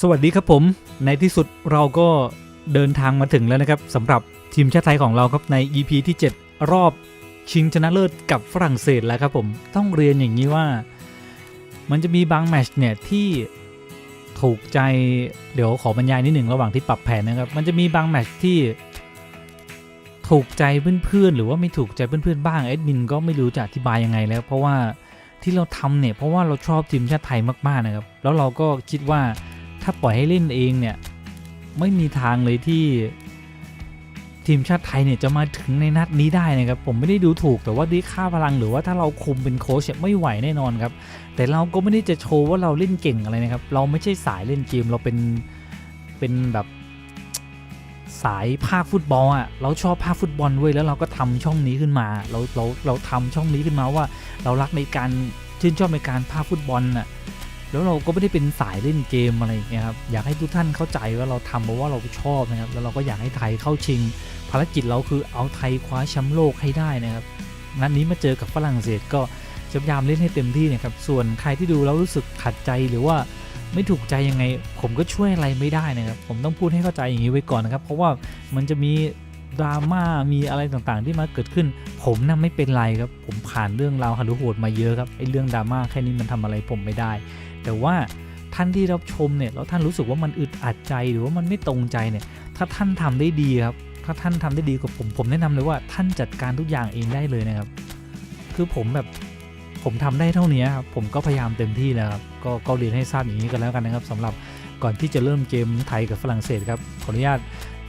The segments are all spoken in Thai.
สวัสดีครับผม ในที่สุดเราก็เดินทางมาถึงแล้วนะครับสำหรับทีมชาติไทยของเราครับใน EP ที่ 7 รอบชิงชนะเลิศกับฝรั่งเศสแล้วครับผมต้องเรียนอย่างนี้ว่า มันจะมีบางแมตชเนี่ยที่ถูกใจเดี๋ยวขอบรรยายนิดหนึ่งระหว่างที่ปรับแผนนะครับ มันจะมีบางแมตชที่ถูกใจเพื่อนๆหรือว่าไม่ถูกใจเพื่อนๆบ้างเอ็ดมินก็ไม่รู้จะอธิบายยังไงแล้ว เพราะว่าที่เราทำเนี่ยเพราะว่าเราชอบทีมชาติไทยมากๆนะครับ แล้วเราก็คิดว่า ถ้าปล่อยให้เล่นเองเนี่ย ไม่มีทางเลยที่ ทีมชาติไทยเนี่ยจะมาถึงในนัดนี้ได้นะครับ ผมไม่ได้ดูถูกแต่ว่าด้วยค่าพลังหรือว่าถ้าเราคุมเป็นโค้ชไม่ไหวแน่นอนครับ แต่เราก็ไม่ได้จะโชว์ว่าเราเล่นเก่งอะไรนะครับ เราไม่ใช่สายเล่นเกมเราเป็นเป็นแบบสายภาคฟุตบอลอะเราชอบภาคฟุตบอลเว้ยแล้วเราก็ทำช่องนี้ขึ้นมา เราเราเราทำช่องนี้ขึ้นมาว่า เรารักในการชื่นชอบในการภาคฟุตบอลน่ะ แล้วเราก็ไม่ได้เป็นสายเล่นเกมอะไรอย่างเงี้ยครับอยากให้ทุกท่านเข้าใจว่าเราทำเพราะว่าเราชอบนะครับแล้วเราก็อยากให้ไทยเข้าชิง ภารกิจเราคือเอาไทยคว้าแชมป์โลกให้ได้นะครับนัดนี้มาเจอกับฝรั่งเศสก็จะพยายามเล่นให้เต็มที่นะครับส่วนใครที่ดูแล้วรู้สึกขัดใจหรือว่าไม่ถูกใจยังไง ผมก็ช่วยอะไรไม่ได้นะครับ ผมต้องพูดให้เข้าใจอย่างนี้ไว้ก่อนนะครับ เพราะว่ามันจะมี ดราม่ามีอะไรต่างๆ ที่มาเกิดขึ้น ผมน่ะไม่เป็นไรครับ ผมผ่านเรื่องราวหันโหดมาเยอะครับไอ้เรื่องดราม่าแค่นี้มันทำอะไรผมไม่ได้ แต่ว่าท่านที่รับชมเนี่ยแล้วท่านรู้สึกว่ามันอึดอัดใจหรือว่ามันไม่ตรงใจเนี่ยถ้าท่านทำได้ดีครับถ้าท่านทำได้ดีกว่าผมผมแนะนำเลยว่าท่านจัดการทุกอย่างเองได้เลยนะครับ คือผมแบบผมทำได้เท่านี้ครับผมก็พยายามเต็มที่แล้วครับก็ก็เรียนให้ทราบอย่างนี้กันแล้วกันนะครับสำหรับก่อนที่จะเริ่มเกมไทยกับฝรั่งเศสครับขออนุญาต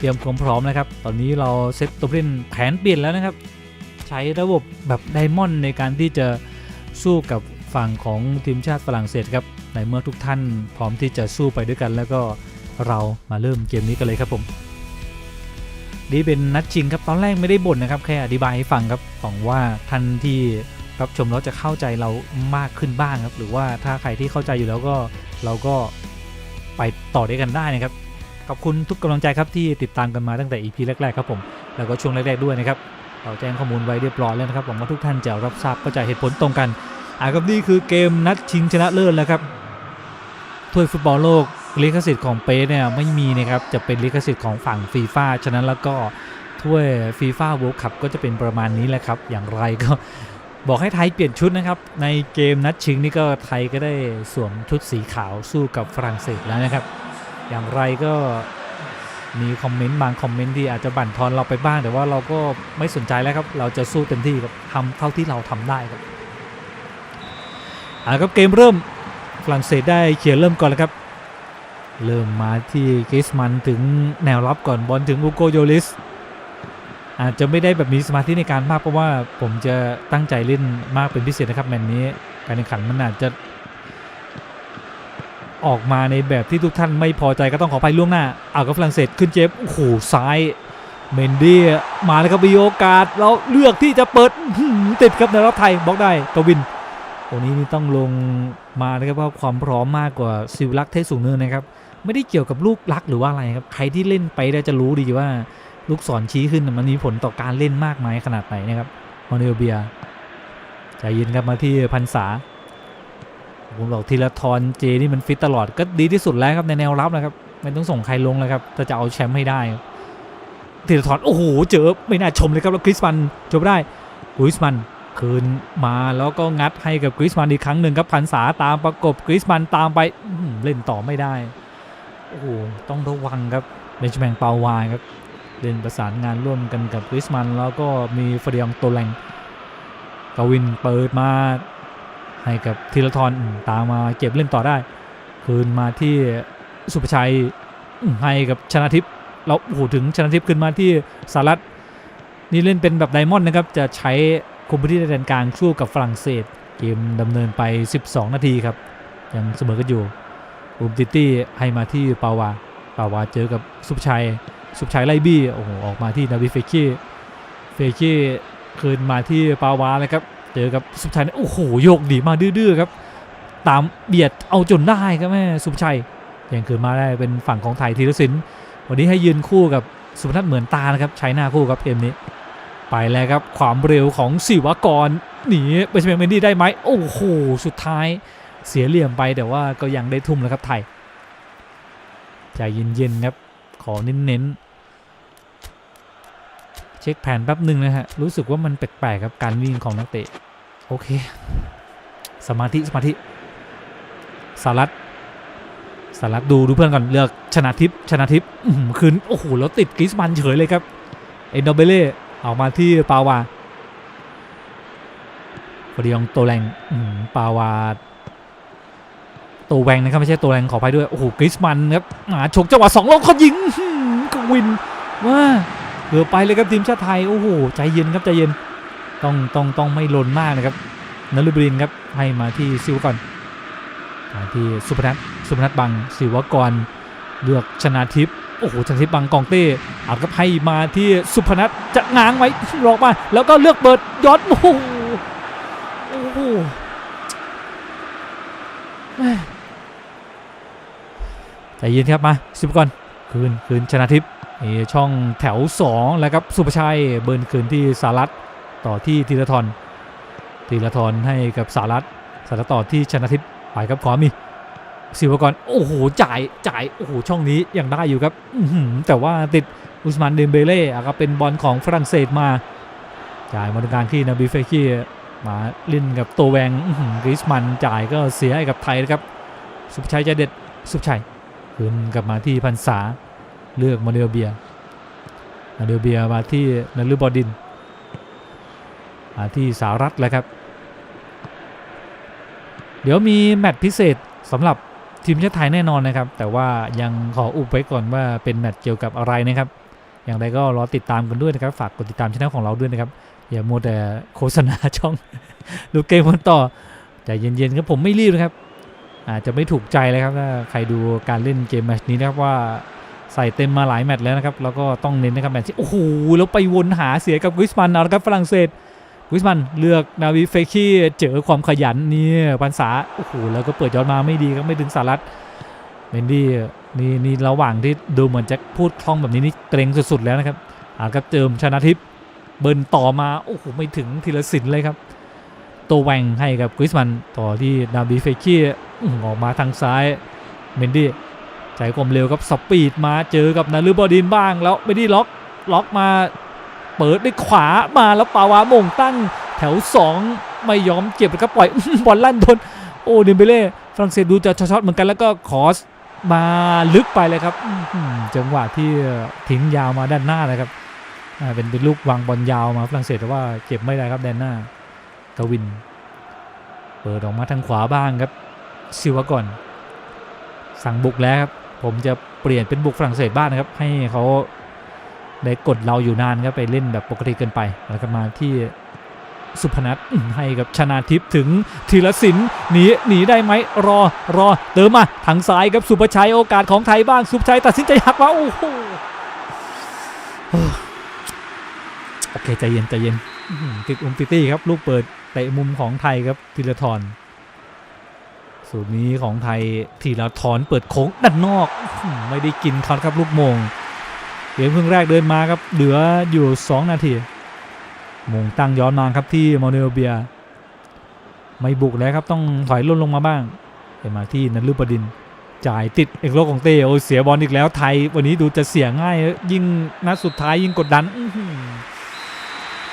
รียมความพร้อมนะครับ ตอนนี้เราเซตตัวผู้เล่นแผนเปลี่ยนแล้วนะครับ ใช้ระบบแบบไดมอนด์ในการที่จะสู้กับฝั่งของทีมชาติฝรั่งเศสครับ ในเมื่อทุกท่านพร้อมที่จะสู้ไปด้วยกัน แล้วก็เรามาเริ่มเกมนี้กันเลยครับผมนี่เป็นนัดชิงครับ ตอนแรกไม่ได้บ่นนะครับ แค่อธิบายให้ฟังครับหวังว่าท่านที่รับชมแล้วจะเข้าใจเรามากขึ้นบ้างครับ หรือว่าถ้าใครที่เข้าใจอยู่แล้วก็เราก็ไปต่อได้กันได้นะครับ ขอบคุณทุกกำลังใจครับที่ติดตามกันมาตั้งแต่ EP แรกๆครับผมแล้วก็ช่วงแรกๆด้วยนะครับเราแจ้งข้อมูลไว้เรียบร้อยแล้วนะครับหวังว่าทุกท่านจะรับทราบเข้าใจเหตุผลตรงกันอ่าครับนี่คือเกมนัดชิงชนะเลิศแล้วครับถ้วยฟุตบอลโลกลิขสิทธิ์ของเป๊เนี่ยไม่มีนะครับจะเป็นลิขสิทธิ์ของฝั่งฟีฟ่าฉะนั้นแล้วก็ถ้วยฟีฟ่าเวิลด์คัพก็จะเป็นประมาณนี้แหละครับ อย่างไรก็บอกให้ไทยเปลี่ยนชุดนะครับ ในเกมนัดชิงนี่ก็ไทยก็ได้สวมชุดสีขาวสู้กับฝรั่งเศสแล้วนะครับ อย่างไรก็มีคอมเมนต์บางคอมเมนต์ที่อาจจะบั่นทอนเราไปบ้าง แต่ว่าเราก็ไม่สนใจแล้วครับ เราจะสู้เต็มที่ครับทำเท่าที่เราทำได้ครับอ่าครับเกมเริ่มฝรั่งเศสได้เขียนเริ่มก่อนแล้วครับ เริ่มมาที่กิสมันถึงแนวรับก่อนบอลถึงอูโกโยลิสอาจจะไม่ได้แบบมีสมาธิในการมากเพราะว่าผมจะตั้งใจเล่นมากเป็นพิเศษนะครับแมตช์นี้การแข่งขันมันอาจจะ ออกมาในแบบที่ทุกท่านไม่พอใจก็ต้องขอไปล่วงหน้าเอากับฝรั่งเศสขึ้นเจ็บโอ้โหซ้ายเมนดี้มาแล้วครับมีโอกาสแล้วเลือกที่จะเปิดติดครับในรอบไทยบล็อกได้กวินตรงนี้นี่ต้องลงมานะครับเพราะความพร้อมมากกว่าซิลลักเทศสูงเนินนะครับ ไม่ได้เกี่ยวกับลูกลักหรือว่าอะไรครับใครที่เล่นไปได้จะรู้ดีว่าลูกศรชี้ขึ้นมันมีผลต่อการเล่นมากมายขนาดไหนนะครับมอนเนลเบียใจเย็นครับมาที่พันษา ผมบอกทีละทอนเจนี่มันฟิตตลอดก็ดีที่สุดแล้วครับในแนวรับนะครับไม่ต้องส่งใครลงแล้วครับถ้าจะเอาแชมป์ให้ได้ทีละทอนโอ้โหเจอไม่น่าชมเลยครับแล้วคริสมันจบได้คริสมันคืนมาแล้วก็งัดให้กับกริสมันอีกครั้งหนึ่งครับพันษาตามประกบกริสมันตามไปเล่นต่อไม่ได้โอ้โหต้องระวังครับเบนจามินเปาวายครับเล่นประสานงานร่วมกันกับกริสมันแล้วก็มีฟรียองโตแรงกวินเปิดมา ให้กับธีรทรตามมาเก็บเล่นต่อได้ คืนมาที่สุภชัยให้กับชนะทิพย์แล้วโอ้โหถึงชนะทิพย์ขึ้นมาที่สารัตนี่เล่นเป็นแบบไดมอนด์นะครับ จะใช้คุมพื้นที่ในแดนกลางสู้กับฝรั่งเศส เกมดำเนินไป 12 นาทีครับ ยังเสมอกันอยู่อุมติตี้ให้มาที่ปาวาปาวาเจอกับสุภชัย สุภชัยไล่บี้โอ้โหออกมาที่นาวิเฟคีเฟคีคืนมาที่ปาวาเลยครับ เจอกับสุภชัยโอ้โหโยกดีมาดื้อๆครับ ตามเบียดเอาจนได้ครับแม่สุภชัยยังคืนมาได้เป็นฝั่งของไทยธีรศิลป์วันนี้ให้ยืนคู่กับสุพนัทเหมือนตานะครับใช้หน้าคู่ครับเกมนี้ ไปแล้วครับความเร็วของศิวกรหนีไปเชมเมนดี้ได้ไหมโอ้โหสุดท้ายเสียเหลี่ยมไปแต่ว่าก็ยังได้ทุ่มแล้วครับไทยใจเย็นๆครับขอเน้นๆเช็คแผนแป๊บหนึ่งนะฮะรู้สึกว่ามันแปลกๆครับการวิ่งของนักเตะ โอเค สมาธิ สมาธิสารัตสารัตดูดูเพื่อนก่อนเลือกชนะทิพย์ชนะทิพย์คืนโอ้โหแล้วติดกริสมันเฉยเลยครับ เอ็นโดเบเล่ออกมาที่ปาวาฟอดียองโตแรงปาวาโตแวงนะครับไม่ใช่โตแรงขอไปด้วยโอ้โหกริสมันครับมาฉกจังหวะสองลงเขายิงกวินว่าเกือบไปเลยครับทีมชาติไทยโอ้โหใจเย็นครับใจเย็น ต้องต้องต้องไม่ลนมากนะครับนฤบดินครับให้มาที่ซิวก่อนที่สุพนัทสุพนัทบังศิวกรเลือกชนะทิพย์โอ้โหชนะทิพย์บังกองเต้เอาครับให้มาที่สุพนัทจะง้างไว้หลอกมาแล้วก็เลือกเบิร์ดยอดโอ้โหโอ้โหใจเย็นครับมาสิบก่อนคืนคืนชนะทิพย์นี่ช่องแถว 2 แล้วครับสุภชัยเบิร์นคืนที่สารัต ต่อที่ธีรทรธีรทรให้กับสารัตสารัตต่อที่ชนะทิพย์ไปครับขวามีศิวกรโอ้โหจ่ายจ่ายโอ้โหช่องนี้ยังได้อยู่ครับแต่ว่าติดอุสมานเดมเบเล่อะครับเป็นบอลของฝรั่งเศสมาจ่ายมาตรงกางที่นาบีเฟคีมาเล่นกับตัวแวงกริสมันจ่ายก็เสียให้กับไทยนะครับ สุภชัยใจเด็ดสุภชัยคืนกลับมาที่พันษาเลือกมาเดลเบียมาเดลเบียมาที่นฤบดิน มาที่สารัฐแล้วครับ เดี๋ยวมีแมตช์พิเศษสำหรับทีมชาติไทยแน่นอนนะครับ แต่ว่ายังขออุบไว้ก่อนว่าเป็นแมตช์เกี่ยวกับอะไรนะครับ อย่างไรก็รอติดตามกันด้วยนะครับ ฝากกดติดตามช่องของเราด้วยนะครับ อย่ามัวแต่โฆษณาช่องดูเกมกันต่อใจเย็นๆครับผมไม่รีบนะครับ อาจจะไม่ถูกใจเลยครับถ้าใครดูการเล่นเกมแมตช์นี้นะครับว่าใส่เต็มมาหลายแมตช์แล้วนะครับ แล้วก็ต้องเน้นนะครับแมตช์ที่โอ้โหแล้วไปวนหาเสียกับกริสมันเอาละครับฝรั่งเศส วิสมันเลือกนาวีเฟคีเจอความขยันนี่ยปันษาโอ้โหแล้วก็เปิดย้อนมาไม่ดีครับไม่ถึงสารัตเมนดี้นี่นี่ระหว่างที่ดูเหมือนจะพูดคล่องแบบนี้นี่เกรงสุดๆแล้วนะครับอ่าครับเจิมชนะทิพย์เบิร์นต่อมาโอ้โหไม่ถึงทีละสินเลยครับ ตัวแหวงให้กับกริสมันต่อที่นาบีเฟคีอื้อออกมาทางซ้ายเมนดี้ใจความเร็วครับสปีดมาเจอกับนาลือบอดินบ้างแล้วไม่ได้ล็อกล็อกมา เปิดด้วยขวามาแล้วปาวาโมงตั้งแถว 2 ไม่ยอมเก็บแล้วก็ปล่อยบอลลั่นโดนโอ้เดมเบเล่ฝรั่งเศสดูจะช็อตเหมือนกันแล้วก็คอสมาลึกไปเลยครับจังหวะที่ทิ้งยาวมาด้านหน้าเลยครับเป็นเป็นลูกวางบอลยาวมาฝรั่งเศสแต่ว่าเก็บไม่ได้ครับแดนหน้ากวิน เปิดออกมาทางขวาบ้างครับซิวก่อน สั่งบุกแล้วครับผมจะเปลี่ยนเป็นบุกฝรั่งเศสบ้างนะครับ ให้เขา ได้กดเราอยู่นานครับไปเล่นแบบปกติเกินไป แล้วก็มาที่สุพนัทให้กับชนาทิพย์ถึงธีรศิลป์หนีหนีได้ไหมรอรอเติมมาทางซ้ายครับสุภชัยโอกาสของไทยบ้างสุภชัยตัดสินใจหักมาโอ้โหโอเคใจเย็นใจเย็นติดอุมติตี้ครับลูกเปิดเตะมุมของไทยครับธีรทรสูตรนี้ของไทยธีรทรเปิดโค้งด้านนอก ไม่ได้กินเขาครับลูกมง เกมครึ่งแรกเดินมาครับเหลืออยู่ 2 นาทีมงตั้งย้อนมาครับที่มอเนลเบีย ไม่บุกแล้วครับต้องถอยล่นลงมาบ้างเห็นมาที่นันลุปดิน จ่ายติดเอกโลของเต้โอเสียบอลอีกแล้วไทย วันนี้ดูจะเสียง่าย ยิ่งนัดสุดท้ายยิ่งกดดันอื้อหือ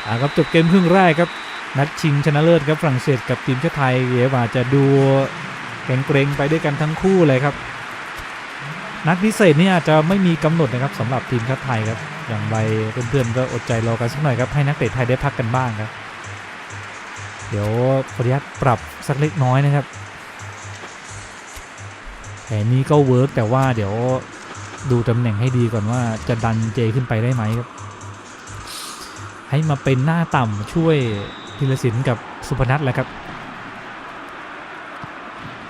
อ่าครับจบเกมครึ่งแรกครับ นัดชิงชนะเลิศครับฝรั่งเศสกับทีมชาติไทยเดี๋ยวอาจจะดูเกรงๆไปด้วยกันทั้งคู่เลยครับ นัดพิเศษนี่อาจจะไม่มีกำหนดนะครับสำหรับทีมชาติไทยครับอย่างไรเพื่อนๆก็อดใจรอกันสักหน่อยครับให้นักเตะไทยได้พักกันบ้างครับ เดี๋ยวขออนุญาตปรับสักเล็กน้อยนะครับแผนนี้ก็เวิร์กแต่ว่าเดี๋ยวดูตำแหน่งให้ดีก่อนว่าจะดันเจขึ้นไปได้ไหมครับ ให้มาเป็นหน้าต่ำช่วยธีรศิลป์กับสุพนัทแหละครับ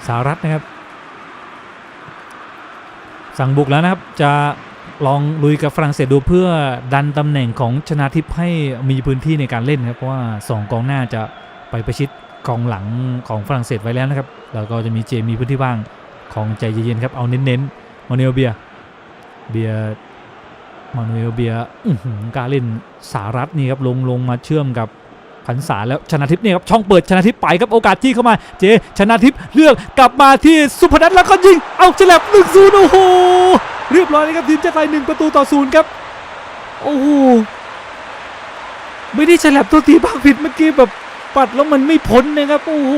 สารัตนะครับ สั่งบุกแล้วนะครับจะลองลุยกับฝรั่งเศสดูเพื่อดันตำแหน่งของชนาทิพย์ให้มีพื้นที่ในการเล่นครับเพราะว่า 2 กองหน้าจะไปประชิดกองหลังของฝรั่งเศสไว้แล้วนะครับแล้วก็จะมีเจมีพื้นที่ว่างของใจเย็นๆครับเอาเน้นๆมาเนลเบียเบียมาเนลเบียการเล่นสารัตนี่ครับลงลงมาเชื่อมกับ ขันษาแล้วชนะทิพย์เนี่ยครับช่องเปิดชนะทิพย์ไปครับโอกาสที่เข้ามาเจชนะทิพย์เลือกกลับมาที่สุพนัทแล้วก็ยิงเอาฉลับหนึ่งศูนย์โอ้โหเรียบร้อยเลยครับทีมชาติไทยหนึ่งประตูต่อศูนย์ครับโอ้โหไม่ได้ฉลับตัวทีพักผิดเมื่อกี้แบบปัดแล้วมันไม่พ้นนะครับโอ้โห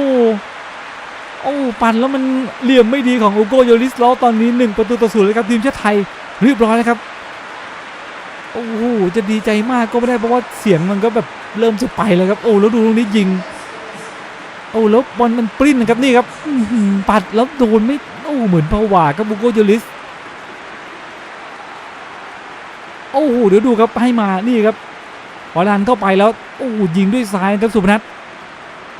โอ้ปัดแล้วมันเหลี่ยมไม่ดีของอูโกโยลิสล้อตอนนี้หนึ่งประตูต่อศูนย์เลยครับทีมชาติไทยเรียบร้อยแล้วครับ โอ้โหจะดีใจมากก็ไม่ได้เพราะว่าเสียงมันก็แบบเริ่มจะไปแล้วครับ โอ้แล้วดูตรงนี้ยิง โอ้แล้วบอลมันปริ้นนะครับนี่ครับปัดแล้วโดนไม่โอ้เหมือนผวาครับบูโกโยลิสโอ้โหเดี๋ยวดูครับให้มานี่ครับพอดันเข้าไปแล้วโอ้ยิงด้วยซ้ายครับสุพนัท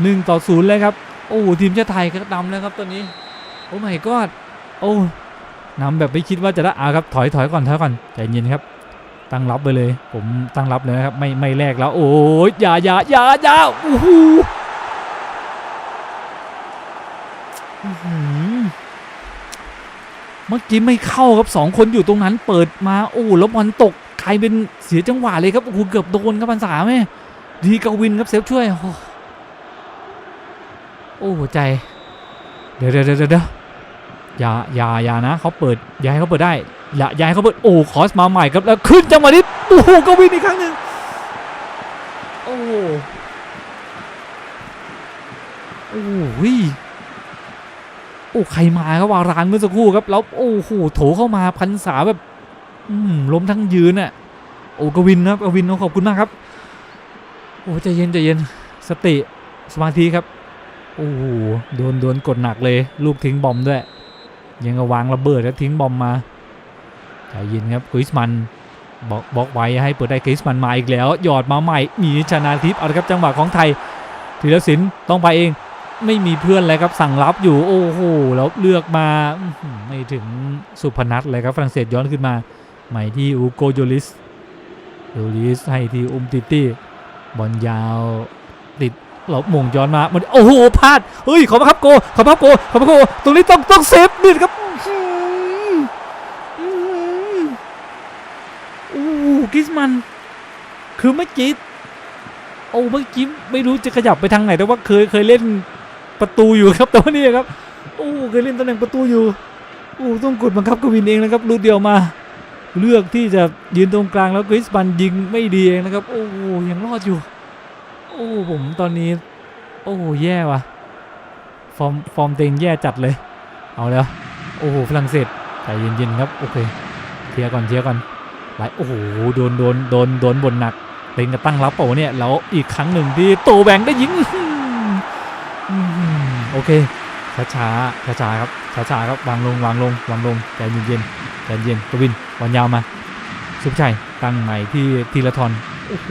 หนึ่งต่อศูนย์เลยครับโอ้ทีมชาติไทยก็นำแล้วครับตอนนี้ โอ้ไม่กอดโอ้นำแบบไม่คิดว่าจะได้อาครับถอยถอยก่อนถอยก่อนใจเย็นครับ ตั้งรับไปเลย ผมตั้งรับเลยนะครับ ไม่ไม่แลกแล้ว โอ้ยอย่าอย่าอย่าอย่าโอ้โหอื้อหือเมื่อกี้ไม่เข้าครับสองคนอยู่ตรงนั้นเปิดมาโอ้แล้วบอลตกใครเป็นเสียจังหวะเลยครับโอ้โหเกือบโดนครับพันษาไหมดีกวินครับเซฟช่วยโอ้โหโอ้หัวใจเดี๋ยวเดี๋ยวเดี๋ยวเดี๋ยวอย่าอย่าอย่านะเขาเปิดอย่าให้เขาเปิดได้ อย่าย่าให้เขาเปิดโอ้คอสมาใหม่ครับแล้วขึ้นจังหวะนี้โอ้โหกวินอีกครั้งหนึ่งโอ้โหโอ้โหโอ้ใครมาครับวารานเมื่อสักครู่ครับแล้วโอ้โหโถเข้ามาพันษาแบบอืมล้มทั้งยืนอะโอ้กวินครับกวินขอบคุณมากครับโอ้ใจเย็นใจเย็นสติสมาธิครับโอ้โหโดนโดนกดหนักเลย ลูกทิ้งบอมด้วย ยังก็วางระเบิดแล้วทิ้งบอมมา ใจเย็นครับคริสมันบอกบอกไว้ให้เปิดได้คริสมันมาอีกแล้ว หยอดมาใหม่มีชนาทิพย์เอาละครับจังหวะของไทยธีรศิลป์ต้องไปเองไม่มีเพื่อนเลยครับสั่งรับอยู่โอ้โหแล้วเลือกมาไม่ถึงสุพนัทเลยครับฝรั่งเศสย้อนขึ้นมาใหม่ที่อูโกโยลิสโยลิสให้ที่อุมติตี้บอลยาวติดหลบมงย้อนมามันโอ้โหพลาดเฮ้ยขอมาครับโกขอมาครับโกขอมาครับโกตรงนี้ต้องต้องเซฟนี่ครับอื้อหืออื้อหือโอ้โห กิสมัน คือเมื่อกี้โอ้เมื่อกี้ไม่รู้จะขยับไปทางไหนแต่ว่าเคยเคยเล่นประตูอยู่ครับแต่ว่านี่ครับโอ้เคยเล่นตำแหน่งประตูอยู่โอ้ต้องกดบังคับกวินเองนะครับรูดเดียวมา เลือกที่จะยืนตรงกลางแล้วคริสบันยิงไม่ดีเองนะครับ โอ้ยังรอดอยู่ โอ้ผมตอนนี้ โอ้แย่ว่ะฟอร์มฟอร์มเต็งแย่จัดเลย เอาแล้ว โอ้โหฝรั่งเศสใจเย็นๆครับโอเคเคลียร์ก่อนเคลียร์ก่อน ไหลโอ้โหโดนโดนโดนโดนบนหนักเต็งกระตั้งรับเปล่าวะเนี่ยแล้วอีกครั้งหนึ่งที่โตแบงได้ยิงโอเคช้าช้าช้าช้าครับช้าช้าครับวางลงวางลงวางลงใจเย็นๆใจเย็นกวินบอลยาวมาสุภชัยตั้งใหม่ที่ทีละทอนโอ้โห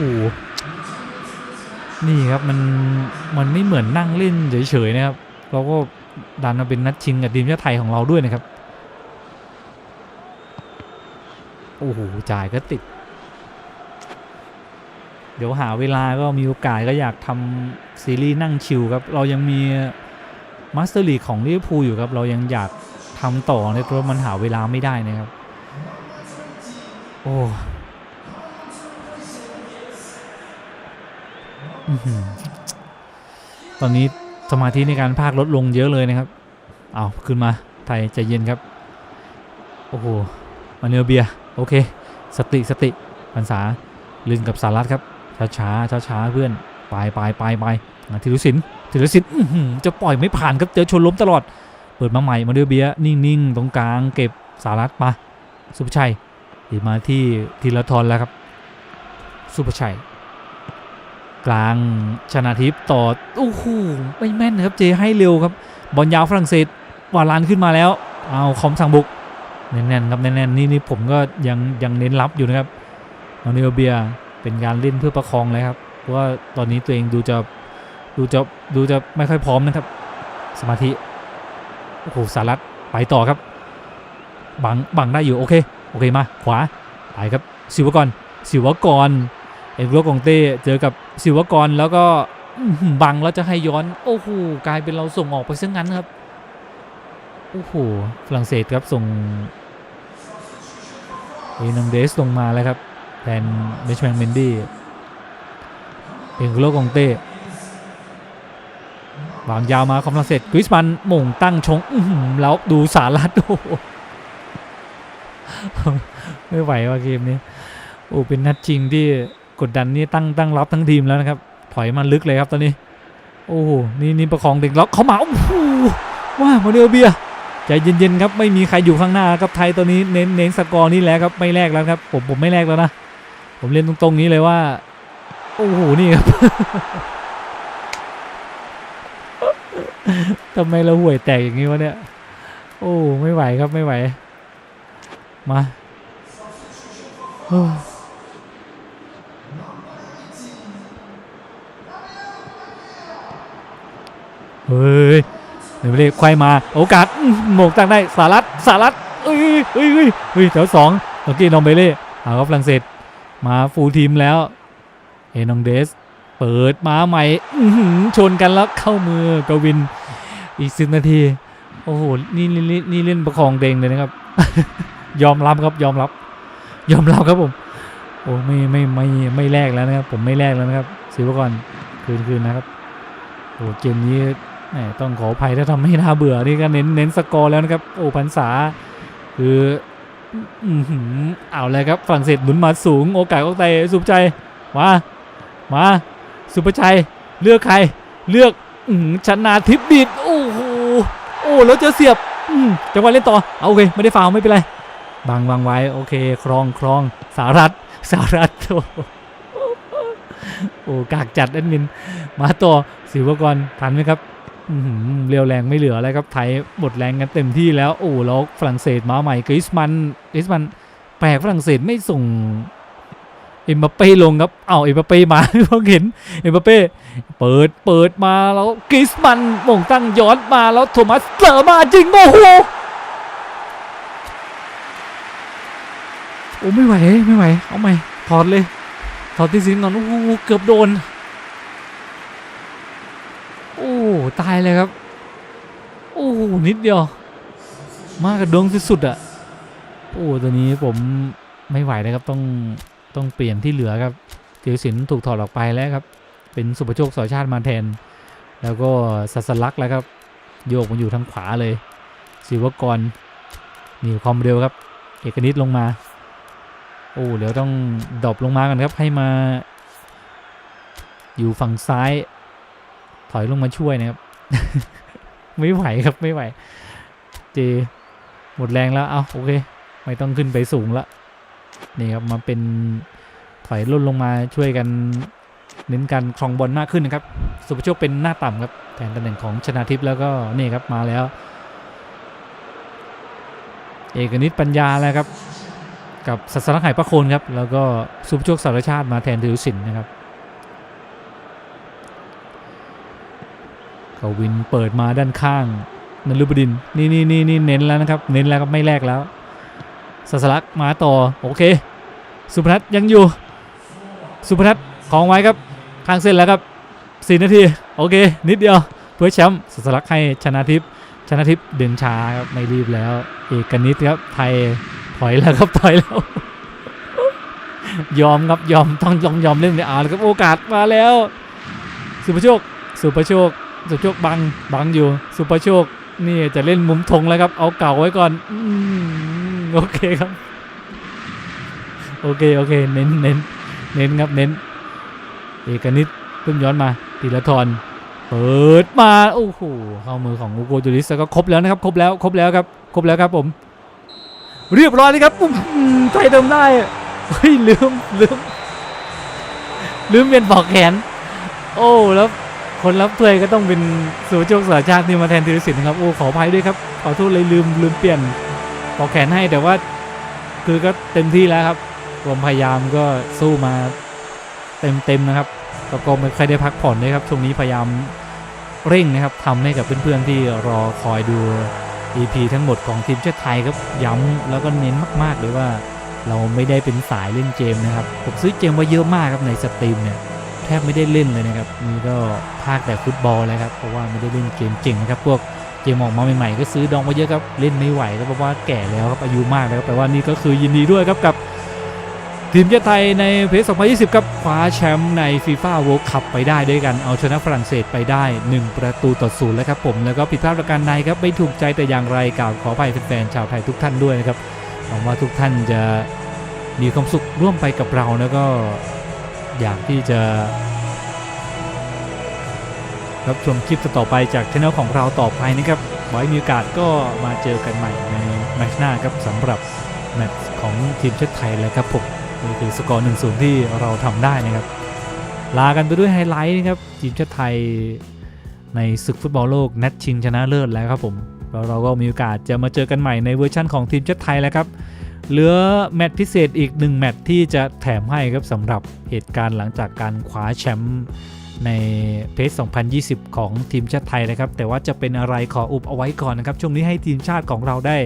นี่ครับมันมันไม่เหมือนนั่งเล่นเฉยๆนะครับ เราก็ดันมาเป็นนัดชิงกับทีมชาติไทยของเราด้วยนะครับ โอ้โหจ่ายก็ติด เดี๋ยวหาเวลาก็มีโอกาสก็อยากทำซีรีส์นั่งชิลครับ เรายังมีมาสเตอร์ลีกของลิเวอร์พูลอยู่ครับ เรายังอยากทำต่อในตัวมันหาเวลาไม่ได้นะครับ โอ้ตอนนี้สมาธิในการพากลดลงเยอะเลยนะครับ เอาขึ้นมาไทยใจเย็นครับ โอ้โหมาเนอร์เบียร์ โอเค สติสติพรรษาลืนกับสารัตครับ ช้าช้าช้าช้าเพื่อนไปไปไปไปธีรศิลป์ธีรศิลป์จะปล่อยไม่ผ่านครับเจอชนล้มตลอด เปิดมาใหม่มาเดอเบียนิ่งๆ ตรงกลางเก็บสารัตมา สุภชัยดีมาที่ธีรทรแล้วครับ สุภชัย กลางชนาทิพย์ต่อโอ้โหไม่แม่นครับเจให้เร็วครับบอลยาวฝรั่งเศสวาลานขึ้นมาแล้ว เอาคอมสั่งบุก แน่นๆครับแน่นๆนี่นี่ผมก็ยังยังเน้นรับอยู่นะครับมาเดอเบียเป็นการเล่นเพื่อประคองเลยครับเพราะว่าตอนนี้ตัวเองดูจะดูจะดูจะไม่ค่อยพร้อมนะครับ สมาธิโอ้โหสารัตไปต่อครับบังบังได้อยู่โอเคโอเคมาขวาไปครับสิวกรสิวกรเอ็นโรกองเต้เจอกับสิวกรแล้วก็บังแล้วจะให้ย้อนโอ้โหกลายเป็นเราส่งออกไปซะงั้นครับโอ้โหฝรั่งเศสครับส่ง เอนังเดสลงมาแล้วครับแทนเบชแมนเมนดี้เอ็นโรกองเต้วางยาวมาคอมฝรั่งเศสกริสมันหม่งตั้งชงอืแล้วดูสารัตโอ้ไม่ไหวว่ะเกมนี้โอ้เป็นนัดจริงที่กดดันนี่ตั้งตั้งรับทั้งทีมแล้วนะครับ ถอยมาลึกเลยครับตอนนี้ โอ้โหนี่นี่ประคองเด็กล็อกเข้ามาโอ้โหว่ามาเดลเบีย ใจเย็นๆครับไม่มีใครอยู่ข้างหน้าครับไทยตัวนี้เน้นเน้นสกอร์นี่แหละครับไม่แลกแล้วครับผมผมไม่แลกแล้วนะผมเล่นตรงๆนี้เลยว่าโอ้โหนี่ครับทำไมเราห่วยแตกอย่างนี้วะเนี่ยโอ้ไม่ไหวครับไม่ไหวมาเฮ้ย เดี๋ยวไปเลยควายมาโอกาสหมกตั้งได้สารัตสารัตเอ้ยเอ้ยเอ้ยเฮ้ยแถวสองเมื่อกี้นองเบเล่หาครับฝรั่งเศสมาฟูลทีมแล้วเอนองเดส เปิดมาใหม่ชนกันแล้วเข้ามือกวินอีกสิบนาที โอ้โหนี่นี่นี่นี่เล่นประคองเดงเลยนะครับ ยอมรับครับยอมรับ ยอมรับครับผมโอ้ไม่ไม่ไม่ไม่แลกแล้วนะครับ ผมไม่แลกแล้วนะครับศิวกรคืนคืนนะครับโอ้เกมนี้ ต้องขออภัยถ้าทำให้น่าเบื่อนี่ก็เน้นเน้นสกอร์แล้วนะครับโอ้พันษาคืออือหือเอาเลยครับฝรั่งเศสหนุนมาสูง โอกาสของไตสุภใจมามาสุภชัยเลือกใครเลือกอื้อหือชนาทิพย์บิดโอ้โหโอ้แล้วเจะเสียบจังหวะเล่นต่อเอาโอเคไม่ได้ฟาวไม่เป็นไรบังบังไว้โอเคครองครองสารัตสารัตโอ้โอ้กากจัดแอดมิน มาต่อศิวกรทันไหมครับ เรียวแรงไม่เหลืออะไรครับไทยหมดแรงกันเต็มที่แล้วโอ้แล้วฝรั่งเศสมาใหม่กริสมันกริสมันแปลกฝรั่งเศสไม่ส่งเอ็มบัปเป้ลงครับ เอาเอ็มบัปเป้มาเพิ่งเห็นเอ็มบัปเป้เปิดเปิดมาแล้วกริสมันม่งตั้งย้อนมาแล้วโทมัสเสลอมาจริงโอ้โหโอ้ไม่ไหวไม่ไหวเอาใหม่ถอดเลยถอดที่สินก่อนโอ้โหเกือบโดน โอ้ตายเลยครับ โอ้หนิดเดียว มากกระดวงสุดๆอะโอ้ตัวนี้ผมไม่ไหวนะครับต้องต้องเปลี่ยนที่เหลือครับเกียวสินถูกถอดออกไปแล้วครับ เป็นสุภโชคสอชาติมาแทน แล้วก็สัสลักแล้วครับ โยกมาอยู่ทางขวาเลยศิวกรนี่ความเร็วครับ เอกนิตลงมา โอ้เดี๋ยวต้องดรอปลงมากันครับให้มา อยู่ฝั่งซ้าย ถอยลงมาช่วยนะครับ ไม่ไหวครับไม่ไหว เจ หมดแรงแล้วเอาโอเค ไม่ต้องขึ้นไปสูงละนี่ครับมาเป็นถอยล่นลงมาช่วยกันเน้นการครองบอลมากขึ้นนะครับ สุภโชคเป็นหน้าต่ำครับแทนตำแหน่งของชนาทิพย์แล้วก็นี่ครับมาแล้ว เอกนิตปัญญาแล้วครับ กับสัสลักไหประโคนครับ แล้วก็สุภโชคสารชาติมาแทนธิรสินนะครับ กวินเปิดมาด้านข้างนลุบดินนี่นี่นี่นี่เน้นแล้วนะครับ เน้นแล้วครับไม่แลกแล้วสัสลักมาต่อโอเค สุพนัทยังอยู่ สุพนัทของไว้ครับข้างเส้นแล้วครับสี่นาทีโอเค นิดเดียวเพื่อแชมป์สัสลักให้ชนะทิพย์ชนะทิพย์เดินช้าครับไม่รีบแล้ว เอกนิตครับไทยถอยแล้วครับถอยแล้ว ยอมครับยอมต้องยอมยอมเล่นเลยอ่าแล้วครับโอกาสมาแล้ว สุภโชค สุภโชค สุโชคบังบังอยู่ สุภโชคนี่จะเล่นมุมธงแล้วครับ เอาเก่าไว้ก่อนอโอเคครับ โอเคโอเคเน้นเน้นเน้นครับเน้น เอกนิตเพิ่งย้อนมาธีรทรเปิดมาโอ้โหเข้ามือของอูโกจูริสก็ครบแล้วนะครับ ครบแล้วครบแล้วครับ ครบแล้วครับผม เรียบร้อยเลยครับอุ้มใจเติมได้เฮ้ยลืมลืมลืมเป็นปอกแขน โอ้แล้ว คนรับถ้วยก็ต้องเป็นสุโชคสาชาติที่มาแทนธีรศิลป์นะครับโอ้ขออภัยด้วยครับขอโทษเลยลืมลืมเปลี่ยนปอกแขนให้แต่ว่าคือก็เต็มที่แล้วครับควมพยายามก็สู้มาเต็มเต็มนะครับก็ไม่ค่อยได้พักผ่อนเลยครับช่วงนี้พยายามเร่งนะครับทำให้กับเพื่อนๆที่รอคอยดู EP ทั้งหมดของทีมชาติไทยครับย้ำแล้วก็เน้นมากๆเลยว่า เราไม่ได้เป็นสายเล่นเกมนะครับผมซื้อเกมไว้เยอะมากครับในสตรีมเนี่ย แทบไม่ได้เล่นเลยนะครับนี่ก็ภาคแต่ฟุตบอลเลยครับเพราะว่าไม่ได้เล่นเกมเก่งนะครับพวกเกมออกมาใหม่ๆก็ซื้อดองไว้เยอะครับเล่นไม่ไหวก็เพราะว่าแก่แล้วครับอายุมากแล้วครับแต่ว่านี่ก็คือยินดีด้วยครับกับทีมชาติไทยในเพจ2020ครับคว้าแชมป์ในฟีฟ่า w ว r l d คัพไปได้ด้วยกันเอาชนะฝรั่งเศสไปได้ 1 ประตูต่อศูนย์แล้วครับผมแล้วก็ผิดพลาดประการใดครับไม่ถูกใจแต่อย่างไรกล่าวขออภัยแฟนๆชาวไทยทุกท่านด้วยนะครับหวังว่าทุกท่านจะมีความสุขร่วมไปกับเราแล้วก็ อยากที่จะรับชมคลิปต่อไปจากช่องของเราต่อไปนะครับไว้มีโอกาสก็มาเจอกันใหม่ในแมตช์หน้าครับสำหรับแมตช์ของทีมชาติไทยเลยครับผมนี่คือสกอร์1-0ที่เราทำได้นะครับ ลากันไปด้วยไฮไลท์นะครับทีมชาติไทยในศึกฟุตบอลโลกนัดชิงชนะเลิศแล้วครับผมแล้วเราก็มีโอกาสจะมาเจอกันใหม่ในเวอร์ชั่นของทีมชาติไทยแล้วครับ เหลือแมตช์พิเศษอีกหนึ่งแมตช์ที่จะแถมให้ครับสำหรับเหตุการณ์หลังจากการคว้าแชมป์ในเพจ2020 ของทีมชาติไทยนะครับ แต่ว่าจะเป็นอะไรขออุบเอาไว้ก่อนนะครับ ช่วงนี้ให้ทีมชาติของเราได้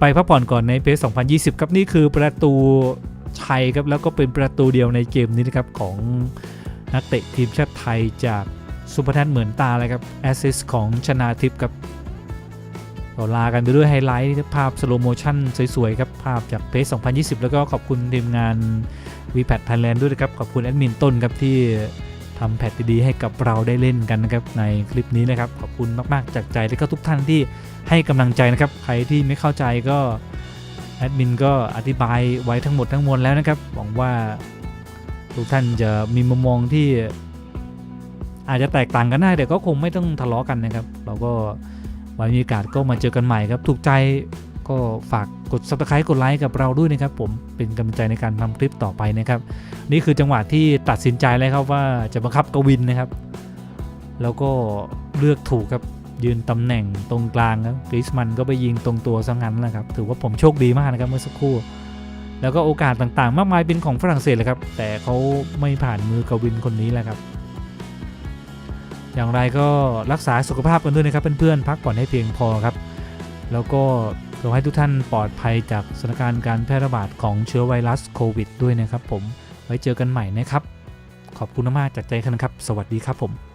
ไปพักผ่อนก่อนในเพจ2020 ครับนี่คือประตูชัยครับแล้วก็เป็นประตูเดียวในเกมนี้นะครับของนักเตะทีมชาติไทยจากสุพนัทเหมือนตาเลยครับแอสซิสของชนาทิพย์ครับ ก็ลากันไปด้วยไฮไลท์ภาพสโลโมชั่นสวยๆครับ ภาพจากเพจ2020 แล้วก็ขอบคุณทีมงาน v p a t Thailand ด้วยนะครับ ขอบคุณแอดมินต้นครับที่ทำแพทดีๆให้กับเราได้เล่นกันนะครับในคลิปนี้นะครับ ขอบคุณมากๆจากใจแล้วก็ทุกท่านที่ให้กำลังใจนะครับ ใครที่ไม่เข้าใจก็แอดมินก็อธิบายไว้ทั้งหมดทั้งมวลแล้วนะครับหวังว่าทุกท่านจะมีมุมมองที่อาจจะแตกต่างกันได้แต่ก็คงไม่ต้องทะเลาะกันนะครับ เราก็ ไว้มีโอกาสก็มาเจอกันใหม่ครับ ถูกใจก็ฝากกด subscribe กดไลค์กับเราด้วยนะครับ ผมเป็นกำลังใจในการทำคลิปต่อไปนะครับ นี่คือจังหวะที่ตัดสินใจแล้วครับว่าจะบังคับกวินนะครับ แล้วก็เลือกถูกครับยืนตำแหน่งตรงกลางครับกริสมันก็ไปยิงตรงตัวซะงั้นแหละครับ ถือว่าผมโชคดีมากนะครับเมื่อสักครู่ แล้วก็โอกาสต่างๆ มากมายเป็นของฝรั่งเศสเลยครับ แต่เขาไม่ผ่านมือกวินคนนี้แหละครับ อย่างไรก็รักษาสุขภาพกันด้วยนะครับเพื่อนๆพักผ่อนให้เพียงพอครับ แล้วก็ขอให้ทุกท่านปลอดภัยจากสถานการณ์การแพร่ระบาดของเชื้อไวรัสโควิดด้วยนะครับผมไว้เจอกันใหม่นะครับ ขอบคุณมากจากใจครับ สวัสดีครับผม